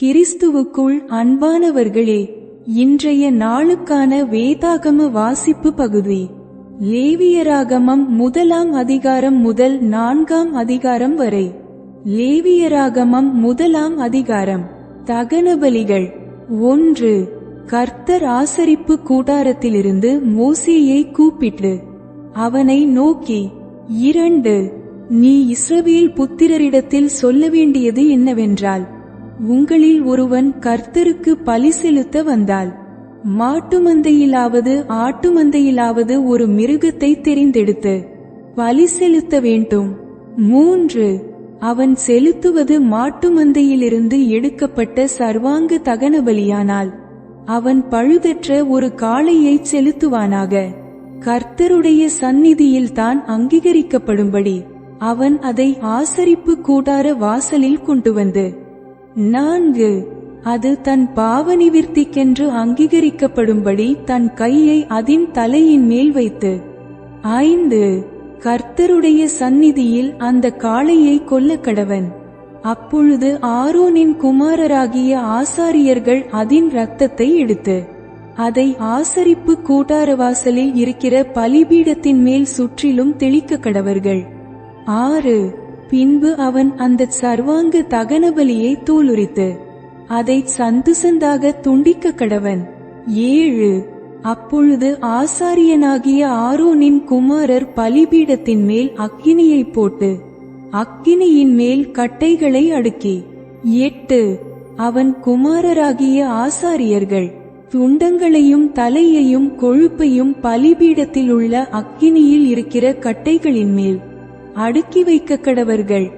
கிறிஸ்துவுக்குள் அன்பானவர்களே இன்றைய நாளுக்கான வேதாகம வாசிப்பு பகுதி. லேவியராகமம் முதலாம் அதிகாரம் முதல் நான்காம் அதிகாரம் வரை. லேவியராகமம் முதலாம் அதிகாரம். தகனபலிகள். ஒன்று. கர்த்தர் ஆசரிப்பு கூடாரத்திலிருந்து மோசேயை கூப்பிட்டு அவனை நோக்கி இரண்டு. நீ இஸ்ரவேல் புத்திரரிடத்தில் சொல்ல வேண்டியது என்னவென்றால் உங்களில் ஒருவன் கர்த்தருக்கு பலி செலுத்த வந்தால் மாட்டு மந்தையிலாவது ஆட்டு மந்தையிலாவது ஒரு மிருகத்தை தெரிந்தெடுத்து பலி செலுத்த வேண்டும். மூன்று அவன் செலுத்துவது மாட்டு மந்தையிலிருந்து எடுக்கப்பட்ட சர்வாங்க தகன பலியானால் அவன் பழுதற்ற ஒரு காளையை செலுத்துவானாக. கர்த்தருடைய சந்நிதியில் தான் அங்கீகரிக்கப்படும்படி அவன் அதை ஆசரிப்பு கூடார வாசலில் கொண்டு வந்து நான்கு அது தன் பாவநிவிர்த்திக்கென்று அங்கீகரிக்கப்படும்படி தன் கையை அதின் தலையின் மேல் வைத்து ஐந்து கர்த்தருடைய சந்நிதியில் அந்த காளையை கொல்ல கடவன். அப்பொழுது ஆரோனின் குமாரராகிய ஆசாரியர்கள் அதின் இரத்தத்தை எடுத்து அதை ஆசரிப்பு கூட்டாரவாசலில் இருக்கிற பலிபீடத்தின் மேல் சுற்றிலும் தெளிக்க கடவர்கள். ஆறு பின்பு அவன் அந்த சர்வாங்க தகனபலியை தூளுரித்து அதை சந்து சந்தாக துண்டிக்க கடவன். ஏழு. அப்பொழுது ஆசாரியனாகிய ஆரோனின் குமாரர் பலிபீடத்தின் மேல் அக்கினியை போட்டு அக்கினியின் மேல் கட்டைகளை அடுக்கி. எட்டு. அவன் குமாரராகிய ஆசாரியர்கள் துண்டங்களையும் தலையையும் கொழுப்பையும் பலிபீடத்தில் உள்ள அக்கினியில் இருக்கிற கட்டைகளின் மேல் அடுக்கி வைக்க கடவர்கள்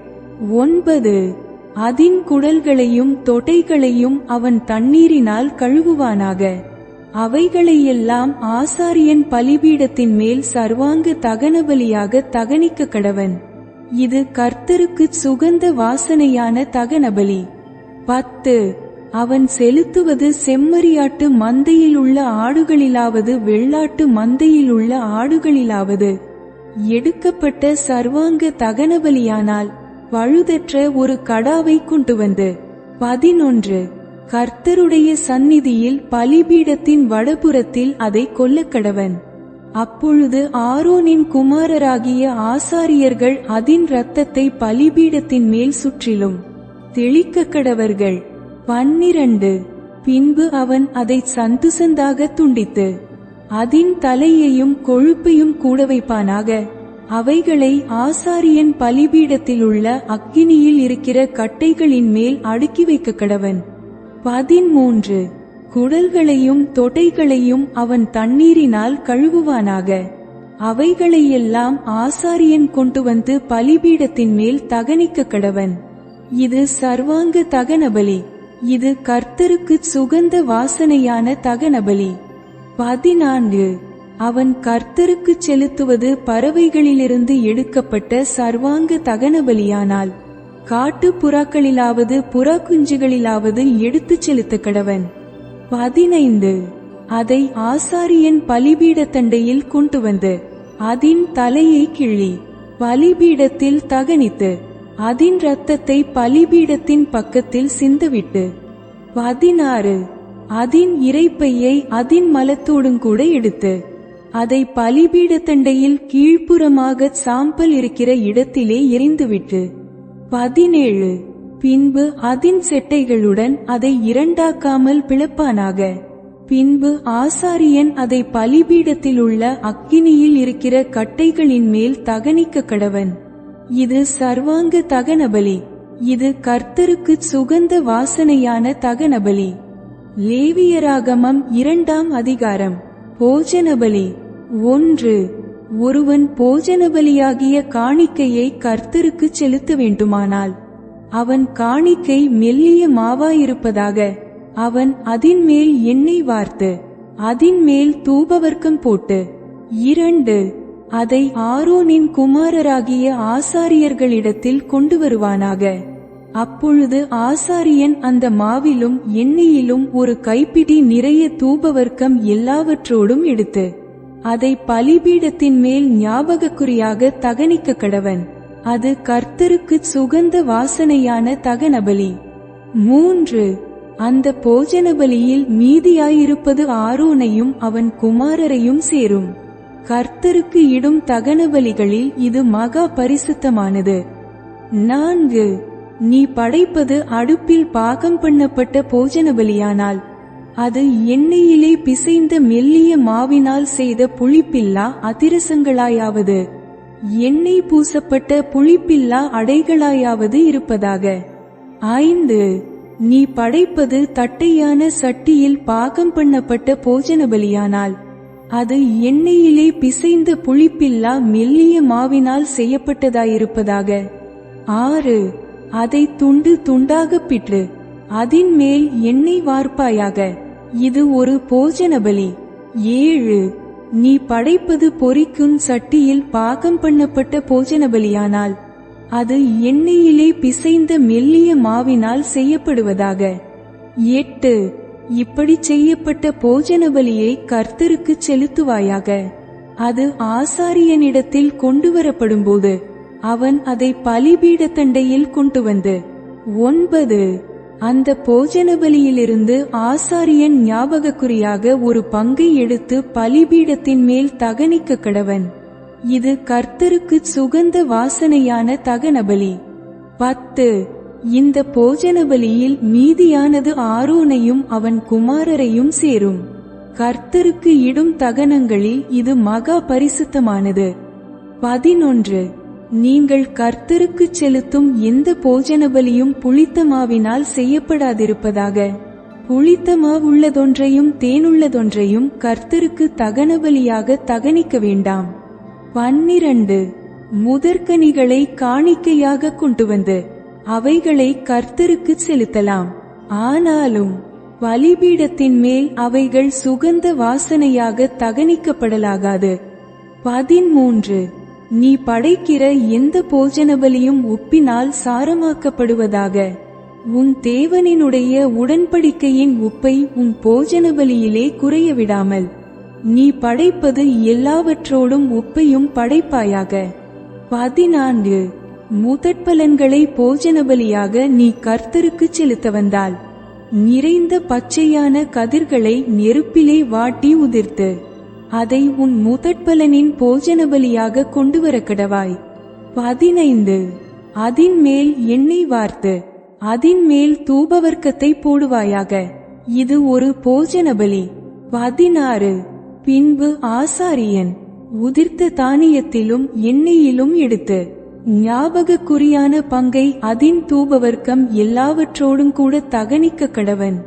ஒன்பது அதின் குடல்களையும் தொட்டைகளையும் அவன் தண்ணீரினால் கழுவுவானாக. அவைகளையெல்லாம் ஆசாரியன் பலிபீடத்தின் மேல் சர்வாங்க தகனபலியாக தகனிக்க கடவன் இது கர்த்தருக்கு சுகந்த வாசனையான தகனபலி. பத்து அவன் செலுத்துவது செம்மறியாட்டு மந்தையில் உள்ள ஆடுகளிலாவது வெள்ளாட்டு மந்தையில் உள்ள ஆடுகளிலாவது. எடுக்கப்பட்ட சர்வாங்க தகனபலியானால் பழுதற்ற ஒரு கடாவை கொண்டு வந்து பதினொன்று கர்த்தருடைய சந்நிதியில் பலிபீடத்தின் வடபுறத்தில் அதை கொல்லக்கடவன் அப்பொழுது ஆரோனின் குமாரராகிய ஆசாரியர்கள் அதின் இரத்தத்தை பலிபீடத்தின் மேல் சுற்றிலும் தெளிக்க கடவர்கள். பன்னிரண்டு பின்பு அவன் அதை சந்துசந்தாக துண்டித்து அதின் தலையையும் கொழுப்பையும் கூட வைப்பானாக. அவைகளை ஆசாரியன் பலிபீடத்தில் உள்ள அக்கினியில் இருக்கிற கட்டைகளின் மேல் அடுக்கி வைக்க கடவன். பதிமூன்று குடல்களையும் தொடைகளையும் அவன் தண்ணீரினால் கழுவுவானாக. அவைகளையெல்லாம் ஆசாரியன் கொண்டு வந்து பலிபீடத்தின் மேல் தகனிக்க கடவன். இது சர்வாங்க தகனபலி. இது கர்த்தருக்கு சுகந்த வாசனையான தகனபலி. பதினான்கு. அவன் கர்த்தருக்கு செலுத்துவது பறவைகளிலிருந்து எடுக்கப்பட்ட சர்வாங்க தகன பலியானால் காட்டு புறாக்களிலாவது புறா குஞ்சுகளிலாவது எடுத்துச் செலுத்த கடவன். பதினைந்து. அதை ஆசாரியன் பலிபீட தண்டையில் கொண்டு வந்து அதின் தலையை கிள்ளி பலிபீடத்தில் தகனித்து அதின் இரத்தத்தை பலிபீடத்தின் பக்கத்தில் சிந்தவிட்டு. பதினாறு. அதின் இறைப்பையை அதின் மலத்தோடும் கூட எடுத்து அதை பலிபீடத்தண்டையில் கீழ்ப்புறமாக சாம்பல் இருக்கிற இடத்திலே எரிந்துவிட்டு பதினேழு பின்பு அதின் செட்டைகளுடன் அதை இரண்டாக்காமல் பிளப்பானாக. பின்பு ஆசாரியன் அதை பலிபீடத்தில் உள்ள அக்கினியில் இருக்கிற கட்டைகளின் மேல் தகனிக்க கடவன். இது சர்வாங்க தகனபலி. இது கர்த்தருக்கு சுகந்த வாசனையான தகனபலி. லேவியராகமம் இரண்டாம் அதிகாரம். போஜனபலி. ஒன்று. ஒருவன் போஜனபலியாகிய காணிக்கையை கர்த்தருக்கு செலுத்த வேண்டுமானால் அவன் காணிக்கை மெல்லிய மாவாயிருப்பதாக அவன் அதின் மேல் எண்ணெய் வார்த்து அதின் மேல் தூபவர்க்கம் போட்டு இரண்டு. அதை ஆரோனின் குமாரராகிய ஆசாரியர்களிடத்தில் கொண்டு வருவானாக அப்பொழுது ஆசாரியன் அந்த மாவிலும் எண்ணெயிலும் ஒரு கைப்பிடி நிறைய தூபவர்க்கம் எல்லாவற்றோடும் எடுத்து அதை பலிபீடத்தின் மேல் ஞாபகக்குறியாக தகனிக்க கடவன். அது கர்த்தருக்கு சுகந்த வாசனையான தகனபலி. மூன்று அந்த போஜனபலியில் மீதியாயிருப்பது ஆரோனையும் அவன் குமாரரையும் சேரும். கர்த்தருக்கு இடும் தகனபலிகளில் இது மகா பரிசுத்தமானது. நான்கு நீ படைப்பது அடுப்பில் பாகம் பண்ணப்பட்ட போஜன பலியானால் அது எண்ணெயிலே பிசைந்த மெல்லிய மாவினால் செய்த புளிப்பில்லா அதிரசங்களாயாவது எண்ணெய் பூசப்பட்ட புளிப்பில்லா அடைகளாயாவது இருப்பதாக. ஐந்து நீ படைப்பது தட்டையான சட்டியில் பாகம் பண்ணப்பட்ட போஜன பலியானால் அது எண்ணெயிலே பிசைந்த புளிப்பில்லா மெல்லிய மாவினால் செய்யப்பட்டதாயிருப்பதாக. ஆறு அதை துண்டு துண்டாக பிற்று அதின் மேல் எண்ணெய் வார்ப்பாயாக இது ஒரு போஜன பலி. ஏழு நீ படைப்பது பொறிக்கும் சட்டியில் பாகம் பண்ணப்பட்ட போஜன பலியானால் அது எண்ணெயிலே பிசைந்த மெல்லிய மாவினால் செய்யப்படுவதாக. எட்டு இப்படி செய்யப்பட்ட போஜன பலியை கர்த்தருக்கு செலுத்துவாயாக. அது ஆசாரியனிடத்தில் கொண்டு வரப்படும்போது அவன் அதை பலிபீடத்தண்டையில் கொண்டு வந்து ஒன்பது அந்த போஜன பலியிலிருந்து ஆசாரியன் ஞாபகக்குறியாக ஒரு பங்கை எடுத்து பலிபீடத்தின் மேல் தகனிக்க கடவன். இது கர்த்தருக்கு சுகந்த வாசனையான தகனபலி. பத்து இந்த போஜன பலியில் மீதியானது ஆரோனையும் அவன் குமாரரையும் சேரும். கர்த்தருக்கு இடும் தகனங்களில் இது மகா பரிசுத்தமானது. பதினொன்று நீங்கள் கர்த்தருக்கு செலுத்தும் எந்த போஜன பலியும் புளித்த மாவினால் செய்யப்படாதிருப்பதாக. புளித்த மாவுள்ளதொன்றையும் தேனுள்ளதொன்றையும் கர்த்தருக்கு தகன பலியாக தகனிக்க வேண்டாம். பன்னிரண்டு. முதற்கனிகளை காணிக்கையாக கொண்டு வந்து அவைகளை கர்த்தருக்கு செலுத்தலாம். ஆனாலும் பலிபீடத்தின் மேல் அவைகள் சுகந்த வாசனையாக தகனிக்கப்படலாகாது. பதிமூன்று. நீ படைக்கிற எந்த போஜன பலியும் உப்பினால் சாரமாக்கப்படுவதாக. உன் தேவனினுடைய உடன்படிக்கையின் உப்பை உன் போஜன பலியிலே குறைய விடாமல் நீ படைப்பது எல்லாவற்றோடும் உப்பையும் படைப்பாயாக. பதினான்கு. முதற்பலன்களை போஜன பலியாக நீ கர்த்தருக்கு செலுத்த வந்தால் நிறைந்த பச்சையான கதிர்களை நெருப்பிலே வாட்டி உதிர்த்து. அதை உன் மூத்தட்பலனின் போஜன பலியாக கொண்டு வர கடவாய் பதினைந்து. அதின் மேல் எண்ணெய் வார்த்து அதின் மேல் தூபவர்க்கத்தை போடுவாயாக. இது ஒரு போஜன பலி பதினாறு. பின்பு ஆசாரியன் உதிர்த்த தானியத்திலும் எண்ணெயிலும் எடுத்து ஞாபகக்குறியான பங்கை அதின் தூபவர்க்கம் எல்லாவற்றோடும் கூட தகனிக்க கடவன்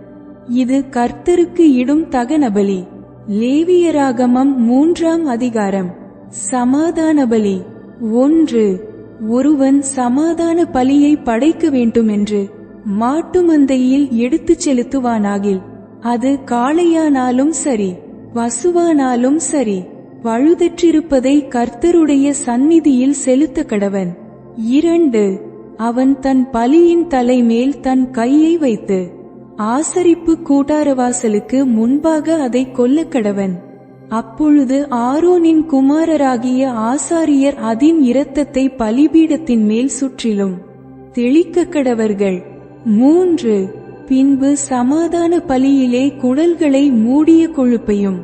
இது கர்த்தருக்கு இடும் தகனபலி. லேவியராகமம் மூன்றாம் அதிகாரம். சமாதான பலி ஒன்று ஒருவன் சமாதான பலியை படைக்க வேண்டுமென்று மாட்டு மந்தையில் எடுத்துச் செலுத்துவானாகில் அது காளையானாலும் சரி பசுவானாலும் சரி பழுதற்றிருப்பதை கர்த்தருடைய சந்நிதியில் செலுத்த கடவன். இரண்டு அவன் தன் பலியின் தலைமேல் தன் கையை வைத்து ஆசரிப்பு கூட்டாரவாசலுக்கு முன்பாக அதை கொல்ல கடவன். அப்பொழுது ஆரோனின் குமாரராகிய ஆசாரியர் அதின் இரத்தத்தை பலிபீடத்தின் மேல் சுற்றிலும் தெளிக்க கடவர்கள். மூன்று பின்பு சமாதான பலியிலே குடல்களை மூடிய கொழுப்பையும்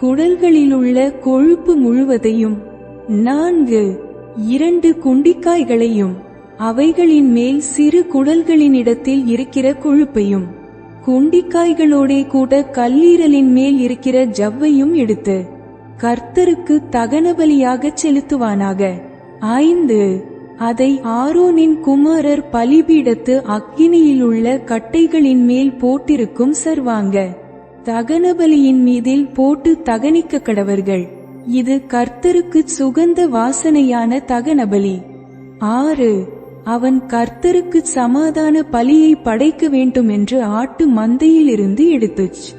குடல்களிலுள்ள கொழுப்பு முழுவதையும் நான்கு இரண்டு குண்டிக்காய்களையும் அவைகளின் மேல் சிறு குடல்களினிடத்தில் இருக்கிற கொழுப்பையும் குண்டிக்காய்களோடே கூட கல்லீரலின் மேல் இருக்கிற ஜவ்வையும் எடுத்து கர்த்தருக்கு தகனபலியாகச் செலுத்துவானாக. ஐந்து அதை ஆரோனின் குமாரர் பலிபீடத்து அக்கினியிலுள்ள கட்டைகளின் மேல் போட்டிருக்கும் சர்வாங்க. தகனபலியின் மீதில் போட்டு தகனிக்க கடவர்கள். இது கர்த்தருக்கு சுகந்த வாசனையான தகனபலி. ஆறு அவன் கர்த்தருக்கு சமாதான பலியை படைக்க வேண்டும் என்று ஆட்டு மந்தையிலிருந்து எடுத்துச்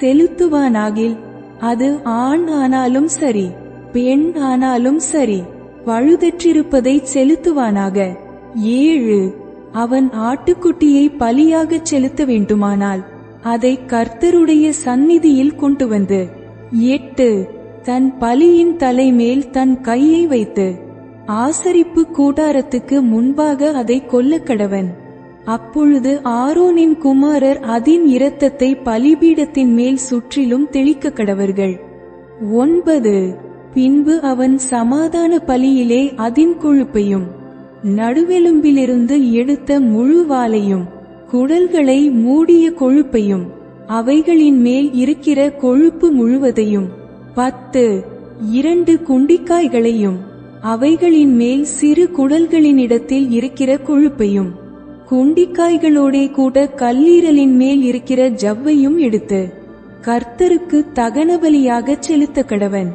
செலுத்துவானாகில் அது ஆண் ஆனாலும் சரி பெண் ஆனாலும் சரி பழுதற்றிருப்பதை செலுத்துவானாக. ஏழு அவன் ஆட்டுக்குட்டியை பலியாகச் செலுத்த வேண்டுமானால் அதை கர்த்தருடைய சந்நிதியில் கொண்டு வந்து எட்டு தன் பலியின் தலைமேல் தன் கையை வைத்து ஆசரிப்பு கூடாரத்துக்கு முன்பாக அதை கொல்ல கடவன். அப்பொழுது ஆரோனின் குமாரர் அதின் இரத்தத்தை பலிபீடத்தின் மேல் சுற்றிலும் தெளிக்க கடவர்கள். ஒன்பது. பின்பு அவன் சமாதான பலியிலே அதின் கொழுப்பையும் நடுவெலும்பிலிருந்து எடுத்த முழு வாளையும் குடல்களை மூடிய கொழுப்பையும் அவைகளின் மேல் இருக்கிற கொழுப்பு முழுவதையும் பத்து. இரண்டு குண்டிக்காய்களையும் அவைகளின் மேல் சிறு குடல்களினிடத்தில் இருக்கிற கொழுப்பையும் குண்டிக்காய்களோடே கூட கல்லீரலின் மேல் இருக்கிற ஜவ்வையும் எடுத்து கர்த்தருக்கு தகனபலியாக செலுத்த கடவன்.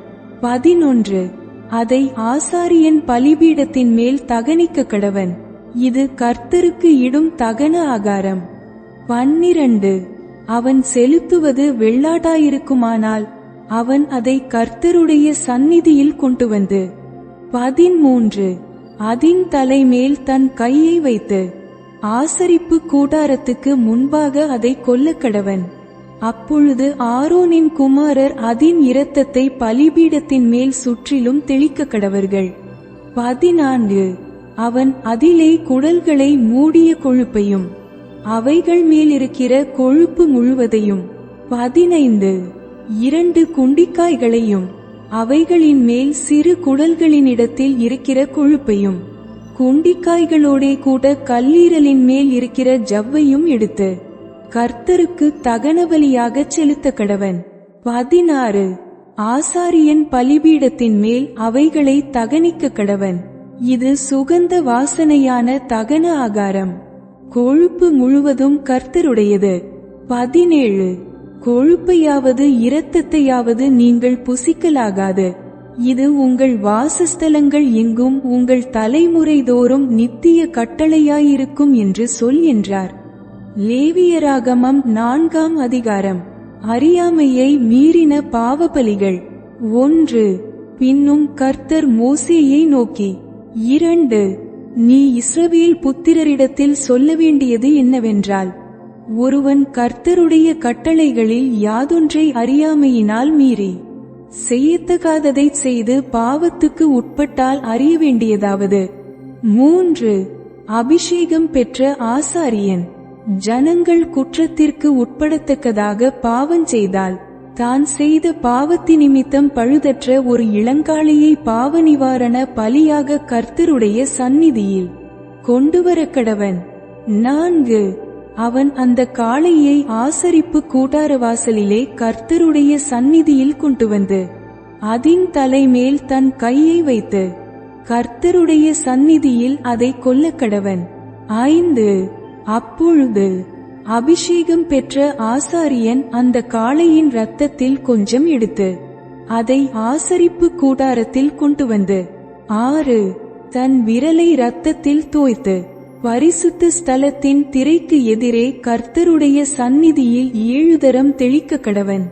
பதினொன்று. அதை ஆசாரியன் பலிபீடத்தின் மேல் தகனிக்க கடவன். இது கர்த்தருக்கு இடும் தகன ஆகாரம். பன்னிரண்டு. அவன் செலுத்துவது வெள்ளாட்டாயிருக்குமானால் அவன் அதை கர்த்தருடைய சந்நிதியில் கொண்டு வந்து பதிமூன்று அதின் தலைமேல் தன் கையை வைத்து ஆசரிப்பு கூடாரத்துக்கு முன்பாக அதை கொல்ல கடவன். அப்பொழுது ஆரோனின் குமாரர் அதின் இரத்தத்தை பலிபீடத்தின் மேல் சுற்றிலும் தெளிக்க கடவர்கள். பதினான்கு. அவன் அதிலே குடல்களை மூடிய கொழுப்பையும் அவைகள் மேல் இருக்கிற கொழுப்பு முழுவதையும். பதினைந்து. இரண்டு குண்டிக்காய்களையும் அவைகளின் மேல் சிறு குடல்களினிடத்தில் இருக்கிற கொழுப்பையும் குண்டிக்காய்களோடே கூட கல்லீரலின் மேல் இருக்கிற ஜவ்வையும் எடுத்து கர்த்தருக்கு தகனபலியாகச் செலுத்த கடவன். பதினாறு. ஆசாரியன் பலிபீடத்தின் மேல் அவைகளை தகனிக்க கடவன். இது சுகந்த வாசனையான தகன ஆகாரம். கொழுப்பு முழுவதும் கர்த்தருடையது. பதினேழு. கொழுப்பையாவது இரத்தத்தையாவது நீங்கள் புசிக்கலாகாது. இது உங்கள் வாசஸ்தலங்கள் எங்கும் உங்கள் தலைமுறை தோறும் நித்திய கட்டளையாயிருக்கும் என்று சொல் என்றார். லேவியராகமம் நான்காம் அதிகாரம். அறியாமையை மீறின பாவபலிகள். ஒன்று பின்னும் கர்த்தர் மோசேயை நோக்கி. இரண்டு நீ இஸ்ரவேல் புத்திரரிடத்தில் சொல்ல வேண்டியது என்னவென்றால் ஒருவன் கர்த்தருடைய கட்டளைகளில் யாதொன்றை அறியாமையினால் மீறி செய்யத்தகாததை செய்து பாவத்துக்கு உட்பட்டால் அறிய வேண்டியதாவது. மூன்று அபிஷேகம் பெற்ற ஆசாரியன் ஜனங்கள் குற்றத்திற்கு உட்படத்தக்கதாக பாவம் செய்தால் தான் செய்த பாவத்தி நிமித்தம் பழுதற்ற ஒரு இளங்காளையை பாவ நிவாரண பலியாக கர்த்தருடைய சந்நிதியில் கொண்டுவர கடவன் நான்கு அவன் அந்த காளையை ஆசரிப்பு கூடார வாசலிலே கர்த்தருடைய சந்நிதியில் கொண்டு வந்து அதின் தலைமேல் தன் கையை வைத்து கர்த்தருடைய சந்நிதியில் அதை கொல்ல கடவன் ஐந்து. அப்பொழுது அபிஷேகம் பெற்ற ஆசாரியன் அந்த காளையின் இரத்தத்தில் கொஞ்சம் எடுத்து அதை ஆசரிப்பு கூடாரத்தில் கொண்டு வந்து ஆறு. தன் விரலை இரத்தத்தில் தோய்த்து பரிசுத்த ஸ்தலத்தின் திரைக்கு எதிரே கர்த்தருடைய சந்நிதியில் ஏழு தரம் தெளிக்க கடவன்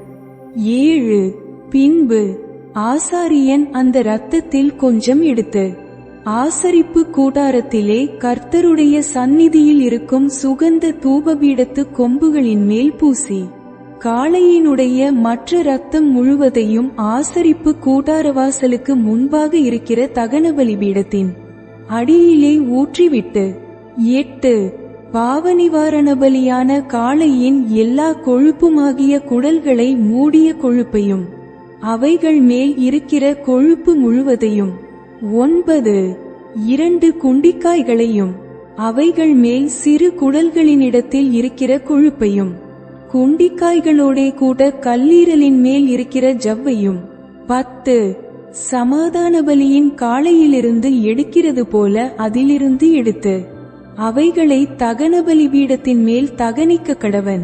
ஏழு. பின்பு ஆசாரியன் அந்த இரத்தத்தில் கொஞ்சம் எடுத்து ஆசரிப்பு கூடாரத்திலே கர்த்தருடைய சந்நிதியில் இருக்கும் சுகந்த தூபபீடத்து கொம்புகளின் மேல் பூசி காளையினுடைய மற்ற ரத்தம் முழுவதையும் ஆசரிப்பு கூடாரவாசலுக்கு முன்பாக இருக்கிற தகன பலிபீடத்தின் அடியிலே ஊற்றிவிட்டு எட்டு பாவ நிவாரண பலியான காளையின் எல்லா கொழுப்புமாகிய குடல்களை மூடிய கொழுப்பையும் அவைகள் மேல் இருக்கிற கொழுப்பு முழுவதையும். ஒன்பது இரண்டு குண்டிக்காய்களையும் அவைகள் மேல் சிறு குடல்களினிடத்தில் இருக்கிற கொழுப்பையும் குண்டிக்காய்களோடே கூட கல்லீரலின் மேல் இருக்கிற ஜவ்வையும். பத்து சமாதான பலியின் காளையிலிருந்து எடுக்கிறது போல அதிலிருந்து எடுத்து அவைகளை தகன பீடத்தின் மேல் தகனிக்க கடவன்.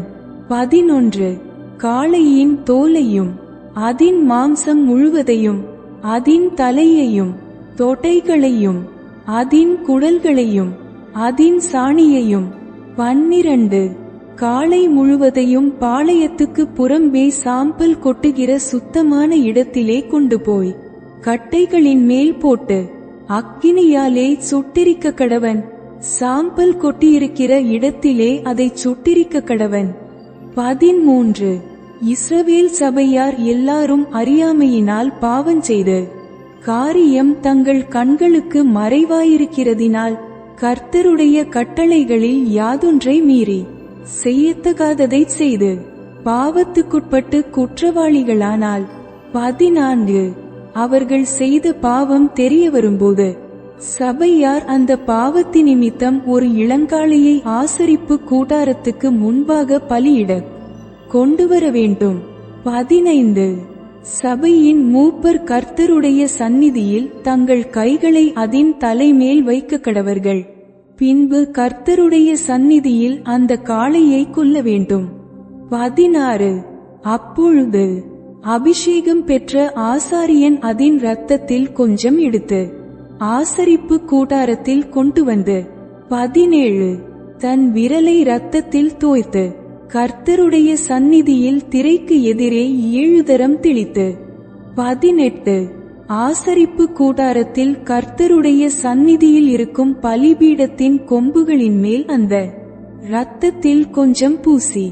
பதினொன்று. காளையின் தோலையும் அதின் மாம்சம் முழுவதையும் அதின் தலையையும் தொட்டைகளையும் அதின் குடல்களையும் அதின் சாணியையும். பன்னிரண்டு. காளை முழுவதையும் பாளையத்துக்கு புறம்பே சாம்பல் கொட்டுகிற சுத்தமான இடத்திலே கொண்டு போய் கட்டைகளின் மேல் போட்டு அக்கினியாலே சுட்டிரிக்க கடவன். சாம்பல் கொட்டியிருக்கிற இடத்திலே அதை சுட்டிருக்க கடவன். பதிமூன்று இஸ்ரவேல் சபையார் எல்லாரும் அறியாமையினால் பாவம் செய்து காரியம் தங்கள் கண்களுக்கு மறைவாயிருக்கிறதினால் கர்த்தருடைய கட்டளைகளில் யாதொன்றை மீறி செய்யத்தகாததைச் செய்து பாவத்துக்குட்பட்டு குற்றவாளிகளானால். பதினான்கு. அவர்கள் செய்த பாவம் தெரிய வரும்போது சபையார் அந்த பாவத்தி நிமித்தம் ஒரு இளங்காளியை ஆசரிப்பு கூடாரத்துக்கு முன்பாக பலியிட கொண்டு வர வேண்டும். பதினைந்து. சபையின் மூப்பர் கர்த்தருடைய சந்நிதியில் தங்கள் கைகளை அதின் தலைமேல் வைக்க கடவர்கள். பின்பு கர்த்தருடைய சந்நிதியில் அந்த காளையை கொல்ல வேண்டும். பதினாறு. அப்பொழுது அபிஷேகம் பெற்ற ஆசாரியன் அதின் இரத்தத்தில் கொஞ்சம் எடுத்து ஆசரிப்பு கூடாரத்தில் கொண்டு வந்து பதினேழு தன் விரலை இரத்தத்தில் தோய்த்து கர்த்தருடைய சந்நிதியில் திரைக்கு எதிரே ஏழு தரம் தெளித்து பதினெட்டு ஆசரிப்பு கூடாரத்தில் கர்த்தருடைய சந்நிதியில் இருக்கும் பலிபீடத்தின் கொம்புகளின் மேல் அந்த இரத்தத்தில் கொஞ்சம் பூசி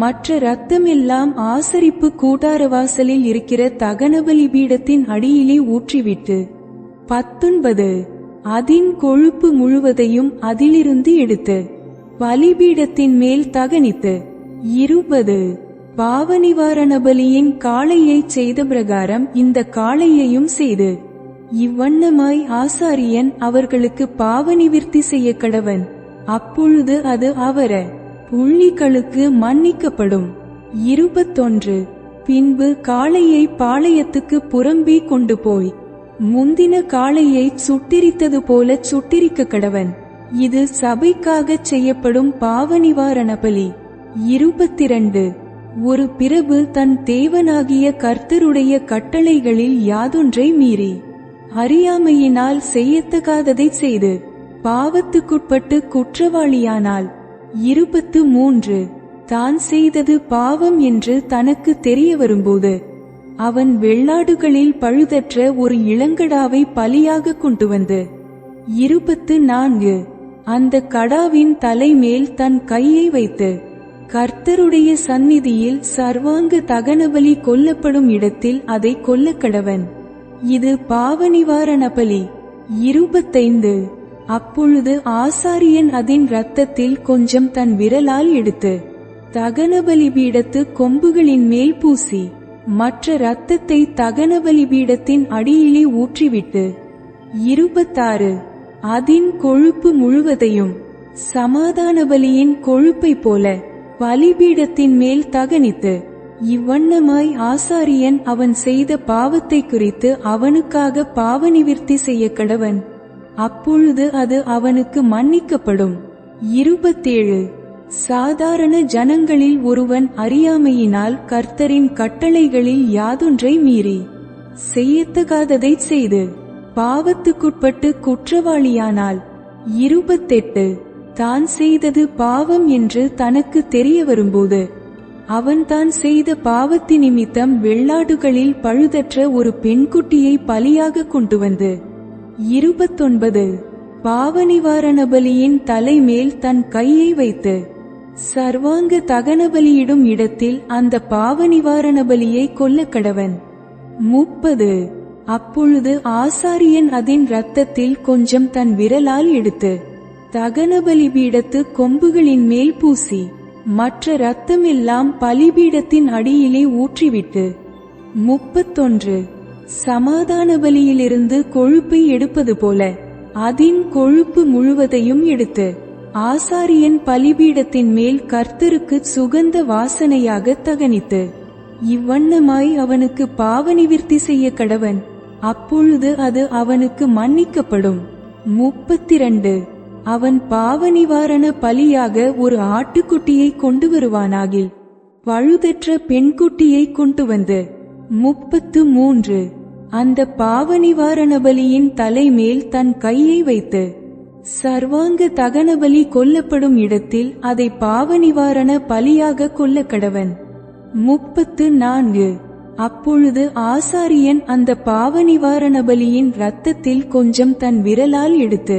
மற்ற இரத்தமெல்லாம் ஆசரிப்பு கூடாரவாசலில் இருக்கிற தகனபலி பீடத்தின் அடியிலே ஊற்றிவிட்டு பத்தொன்பது. அதின் கொழுப்பு முழுவதையும் அதிலிருந்து எடுத்து பலிபீடத்தின் மேல் தகனித்து இருபது. பாவநிவாரண பலியின் காளையைச் செய்த பிரகாரம் இந்த காளையையும் செய்து இவ்வண்ணமாய் ஆசாரியன் அவர்களுக்கு பாவநிவிர்த்தி செய்ய கடவன். அப்பொழுது அது அவர புள்ளிகளுக்கு மன்னிக்கப்படும். இருபத்தொன்று. பின்பு காளையை பாளையத்துக்கு புறம்பே கொண்டு போய் முந்தின காளையை சுட்டிரித்தது போல சுட்டிரிக்க கடவன். இது சபைக்காகச் செய்யப்படும் பாவ நிவாரண பலி. இருபத்திரண்டு. ஒரு பிரபு தன் தேவனாகிய கர்த்தருடைய கட்டளைகளில் யாதொன்றை மீறி அறியாமையினால் செய்யத்தகாததைச் செய்து பாவத்துக்குட்பட்டு குற்றவாளியானால் இருபத்து மூன்று. தான் செய்தது பாவம் என்று தனக்கு தெரிய வரும்போது அவன் வெள்ளாடுகளில் பழுதற்ற ஒரு இளங்கடாவை பலியாக கொண்டு வந்து இருபத்து நான்கு. அந்த கடாவின் தலைமேல் தன் கையை வைத்து கர்த்தருடைய சந்நிதியில் சர்வாங்க தகனபலி கொல்லப்படும் இடத்தில் அதை கொல்ல கடவன். இது பாவ நிவாரண பலி. இருபத்தைந்து. அப்பொழுது ஆசாரியன் அதன் இரத்தத்தில் கொஞ்சம் தன் விரலால் எடுத்து தகனபலி பீடத்து கொம்புகளின் மேல் பூசி மற்ற இரத்தத்தை தகனபலி பீடத்தின் அடியிலே ஊற்றிவிட்டு இருபத்தாறு அதின் கொழுப்பு முழுவதையும் சமாதான பலியின் கொழுப்பை போல பலிபீடத்தின் மேல் தகனித்து இவ்வண்ணமாய் ஆசாரியன் அவன் செய்த பாவத்தை குறித்து அவனுக்காக பாவ நிவிற்த்தி செய்ய கடவன். அப்பொழுது அது அவனுக்கு மன்னிக்கப்படும். இருபத்தேழு சாதாரண ஜனங்களில் ஒருவன் அறியாமையினால் கர்த்தரின் கட்டளைகளில் யாதொன்றை மீறி செய்யத்தகாததைச் செய்து பாவத்துக்குட்பட்டு குற்றவாளியானால் இருபத்தெட்டு தான் செய்தது பாவம் என்று தனக்கு தெரிய வரும்போது அவன் தான் செய்த பாவத்தி நிமித்தம் வெள்ளாடுகளில் பழுதற்ற ஒரு பெண்குட்டியை பலியாக கொண்டு வந்து இருபத்தொன்பது பாவ நிவாரண பலியின் தலைமேல் தன் கையை வைத்து சர்வாங்க தகன பலியிடும் இடத்தில் அந்த பாவ நிவாரண பலியை கொல்ல கடவன். முப்பது. அப்பொழுது ஆசாரியன் அதன் இரத்தத்தில் கொஞ்சம் தன் விரலால் எடுத்து தகன பலிபீடத்து கொம்புகளின் மேல் பூசி மற்ற இரத்தமெல்லாம் பலிபீடத்தின் அடியிலே ஊற்றிவிட்டு முப்பத்தொன்று. சமாதான பலியிலிருந்து கொழுப்பை எடுப்பது போல அதின் கொழுப்பு முழுவதையும் எடுத்து ஆசாரியன் பலிபீடத்தின் மேல் கர்த்தருக்கு சுகந்த வாசனையாக தகனித்து இவ்வண்ணமாய் அவனுக்கு பாவநிவிர்த்தி செய்ய கடவன் அப்பொழுது அது அவனுக்கு மன்னிக்கப்படும். முப்பத்திரண்டு. அவன் பாவ நிவாரண பலியாக ஒரு ஆட்டுக்குட்டியை கொண்டு வருவானாகில் பழுதற்ற பெண்குட்டியை கொண்டு வந்து முப்பத்து மூன்று. அந்த பாவ நிவாரண பலியின் தலைமேல் தன் கையை வைத்து சர்வாங்க தகனபலி கொல்லப்படும் இடத்தில் அதை பாவ நிவாரண பலியாக கொல்ல கடவன். முப்பத்து நான்கு. அப்பொழுது ஆசாரியன் அந்த பாவ நிவாரண பலியின் இரத்தத்தில் கொஞ்சம் தன் விரலால் எடுத்து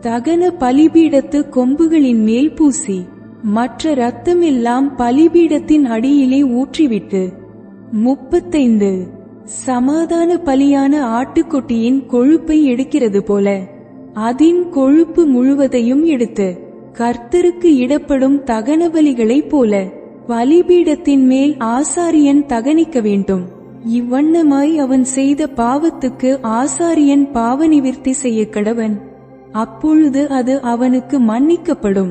தகன பலிபீடத்து கொம்புகளின் மேல் பூசி மற்ற இரத்தமெல்லாம் பலிபீடத்தின் அடியிலே ஊற்றிவிட்டு முப்பத்தைந்து. சமாதான பலியான ஆட்டுக்குட்டியின் கொழுப்பை எடுக்கிறது போல அதின் கொழுப்பு முழுவதையும் எடுத்து கர்த்தருக்கு இடப்படும் தகன பலிகளைப் போல பலிபீடத்தின் மேல் ஆசாரியன் தகனிக்க வேண்டும். இவ்வண்ணமாய் அவன் செய்த பாவத்துக்கு ஆசாரியன் பாவ நிவிற்த்தி செய்ய கடவன் அப்பொழுது அது அவனுக்கு மன்னிக்கப்படும்.